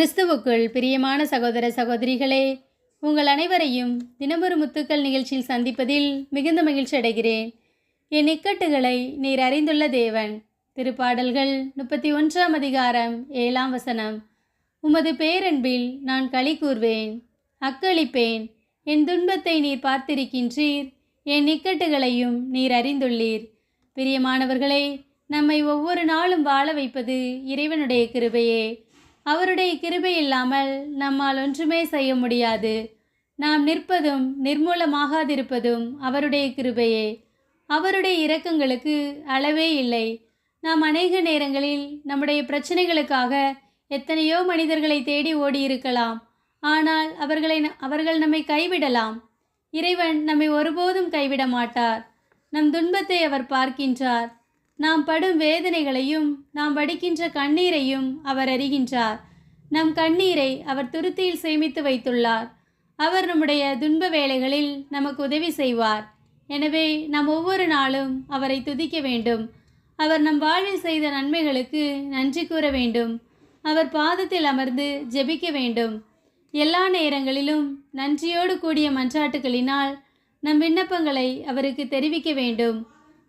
கிறிஸ்துவுக்குள் பிரியமான சகோதர சகோதரிகளே உங்கள் அனைவரையும் தினமொரு முத்துக்கள் நிகழ்ச்சியில் சந்திப்பதில் மிகுந்த மகிழ்ச்சி அடைகிறேன். என் இக்கட்டுகளை நீர் அறிந்துள்ள தேவன் திருப்பாடல்கள் முப்பத்தி ஒன்றாம் அதிகாரம் ஏழாம் வசனம். உமது பேரன்பில் நான் களி கூர்வேன் அக்களிப்பேன். என் துன்பத்தை நீர் பார்த்திருக்கின்றீர் என் இக்கட்டுகளையும் நீர் அறிந்துள்ளீர். பிரியமானவர்களே நம்மை ஒவ்வொரு நாளும் வாழ வைப்பது இறைவனுடைய கிருபையே. அவருடைய கிருபை இல்லாமல் நம்மால் ஒன்றுமே செய்ய முடியாது. நாம் நிற்பதும் நிர்மூலமாகாதிருப்பதும் அவருடைய கிருபையே. அவருடைய இரக்கங்களுக்கு அளவே இல்லை. நாம் அநேக நேரங்களில் நம்முடைய பிரச்சனைகளுக்காக எத்தனையோ மனிதர்களை தேடி ஓடியிருக்கலாம். ஆனால் அவர்களை அவர்கள் நம்மை கைவிடலாம். இறைவன் நம்மை ஒருபோதும் கைவிட மாட்டார் நம் துன்பத்தை அவர் பார்க்கின்றார். நாம் படும் வேதனைகளையும் நாம் வடிக்கின்ற கண்ணீரையும் அவர் அறிகின்றார். நம் கண்ணீரை அவர் துருத்தியில் சேமித்து வைத்துள்ளார். அவர் நம்முடைய துன்ப வேளைகளில் நமக்கு உதவி செய்வார். எனவே நாம் ஒவ்வொரு நாளும் அவரை துதிக்க வேண்டும். அவர் நம் வாழ்வில் செய்த நன்மைகளுக்கு நன்றி கூற வேண்டும். அவர் பாதத்தில் அமர்ந்து ஜெபிக்க வேண்டும். எல்லா நேரங்களிலும் நன்றியோடு கூடிய மன்றாட்டுகளினால் நம் விண்ணப்பங்களை அவருக்கு தெரிவிக்க வேண்டும்.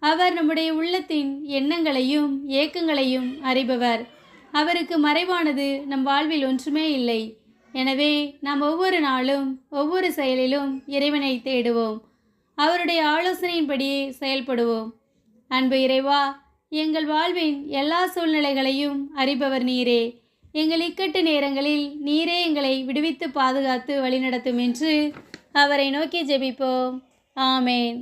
அவர் நம்முடைய உள்ளத்தின் எண்ணங்களையும் ஏக்கங்களையும் அறிபவர். அவருக்கு மறைவானது நம் வாழ்வில் ஒன்றுமே இல்லை. எனவே நாம் ஒவ்வொரு நாளும் ஒவ்வொரு செயலிலும் இறைவனை தேடுவோம். அவருடைய ஆலோசனையின்படியே செயல்படுவோம். அன்பு இறைவா எங்கள் வாழ்வின் எல்லா சூழ்நிலைகளையும் அறிபவர் நீரே. எங்கள் இக்கட்டு நேரங்களில் நீரே எங்களை விடுவித்து பாதுகாத்து வழிநடத்தும் என்று அவரை நோக்கி ஜெபிப்போம். ஆமேன்.